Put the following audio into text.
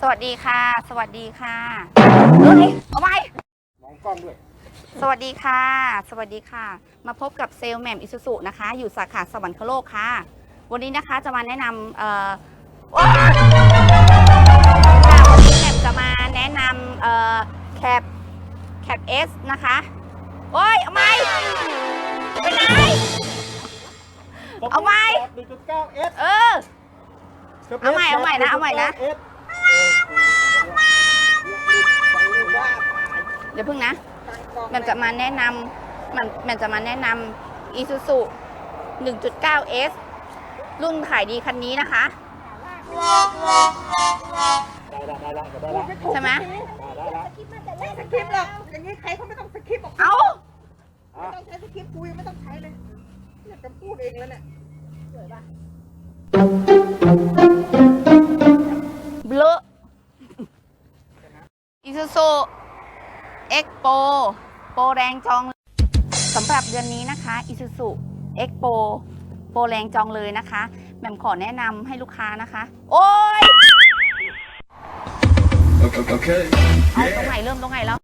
สวัสดีค่ะ สวัสดีค่ะเอ้ยเอาไว้มองกล้องด้วย สวัสดีค่ะ สวัสดีค่ะ มาพบกับเซลแมมอิสุสุนะคะ อยู่สาขาสวรรคโลกค่ะ วันนี้นะคะจะมาแนะนำเออว้าวค่ะวันนี้แหม่มจะมาแนะนำเอ่อแคปแคปเอสนะคะโอ้ยเอาไว้ไปไหน เอาไว้ 1.9S เออ เอาใหม่เอาใหม่นะเอาใหม่นะ 1.9S ดี๋ยวพึ่งนะแหม่มจะมาแนะนำมันแหม่มจะมาแนะนำ Isuzu 1.9S รุ่นขายดีคันนี้นะคะ ได้ละได้ละได้ละใช่ไหม ได้ละไม่สคริปต์หรอกอย่างนี้ใครเขาไม่ต้องสคริปต์หรอกเอาไม่ต้องใช้สคริปต์คุยไม่ต้องใช้เลยเนี่ยจะพูดเองแล้วเนี่ยสวยปะเบลอ Isuzu X Pro โปรแรงจองสำหรับเดือนนี้นะคะ Isuzu X Pro โปรแรงจองเลยนะคะแหม่มขอแนะนำให้ลูกค้านะคะ โอ้ย Okay. okay. เอาตรงไหนเริ่มตรงไหนแล้ว